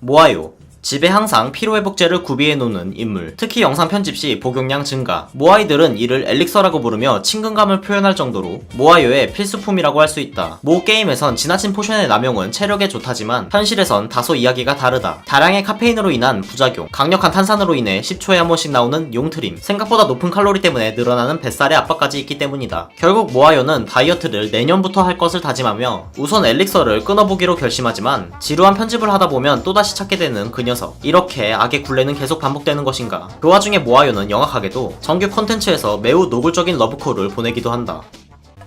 모아요. 집에 항상 피로회복제를 구비해 놓는 인물. 특히 영상 편집 시 복용량 증가. 모아이들은 이를 엘릭서라고 부르며 친근감을 표현할 정도로 모아요의 필수품이라고 할 수 있다. 모 게임에선 지나친 포션의 남용은 체력에 좋다지만 현실에선 다소 이야기가 다르다. 다량의 카페인으로 인한 부작용, 강력한 탄산으로 인해 10초에 한 번씩 나오는 용트림, 생각보다 높은 칼로리 때문에 늘어나는 뱃살의 압박까지 있기 때문이다. 결국 모아요는 다이어트를 내년부터 할 것을 다짐하며 우선 엘릭서를 끊어보기로 결심하지만 지루한 편집을 하다 보면 또다시 찾게 되는 그녀 석. 이렇게 악의 굴레는 계속 반복되는 것인가. 그 와중에 모아요는 영악하게도 정규 콘텐츠에서 매우 노골적인 러브콜을 보내기도 한다.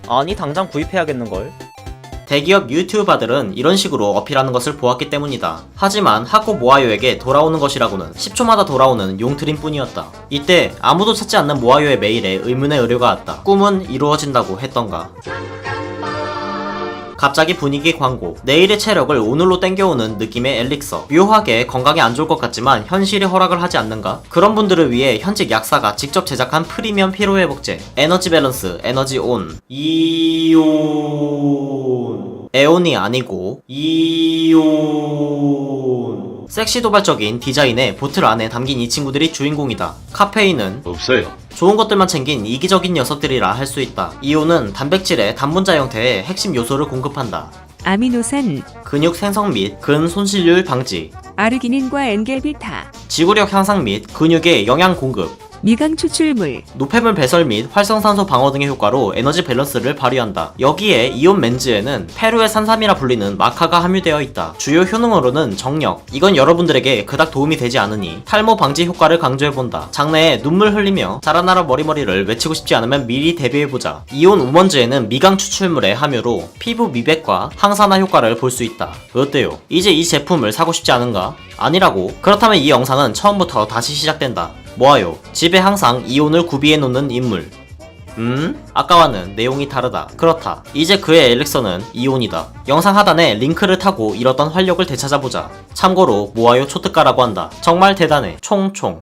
아니 당장 구입해야겠는걸 대기업 유튜버들은 이런 식으로 어필하는 것을 보았기 때문이다. 하지만 하코 모아요에게 돌아오는 것이라고는 10초마다 돌아오는 용트림 뿐이었다. 이때 아무도 찾지 않는 모아요의 메일에 의문의 의료가 왔다. 꿈은 이루어진다고 했던가. 갑자기 분위기 광고. 내일의 체력을 오늘로 땡겨오는 느낌의 엘릭서. 묘하게 건강에 안 좋을 것 같지만 현실이 허락을 하지 않는가? 그런 분들을 위해 현직 약사가 직접 제작한 프리미엄 피로회복제. 에너지 밸런스, 에너지 온. 이온. 에온이 아니고, 이온. 섹시 도발적인 디자인의 보틀 안에 담긴 이 친구들이 주인공이다. 카페인은 없어요. 좋은 것들만 챙긴 이기적인 녀석들이라 할 수 있다. 이온은 단백질의 단분자 형태의 핵심 요소를 공급한다. 아미노산, 근육 생성 및 근 손실률 방지, 아르기닌과 엔겔비타, 지구력 향상 및 근육의 영양 공급, 미강 추출물, 노폐물 배설 및 활성산소 방어 등의 효과로 에너지 밸런스를 발휘한다. 여기에 이온 멘즈에는 페루의 산삼이라 불리는 마카가 함유되어 있다. 주요 효능으로는 정력. 이건 여러분들에게 그닥 도움이 되지 않으니 탈모 방지 효과를 강조해본다. 장래에 눈물 흘리며 자라나라 머리머리를 외치고 싶지 않으면 미리 대비해보자. 이온 우먼즈에는 미강 추출물의 함유로 피부 미백과 항산화 효과를 볼 수 있다. 어때요? 이제 이 제품을 사고 싶지 않은가? 아니라고? 그렇다면 이 영상은 처음부터 다시 시작된다. 뭐하요? 집에 항상 이온을 구비해 놓는 인물. 음? 아까와는 내용이 다르다. 그렇다. 이제 그의 엘릭서는 이온이다. 영상 하단에 링크를 타고 잃었던 활력을 되찾아보자. 참고로 모아요 초특가라고 한다. 정말 대단해. 총총.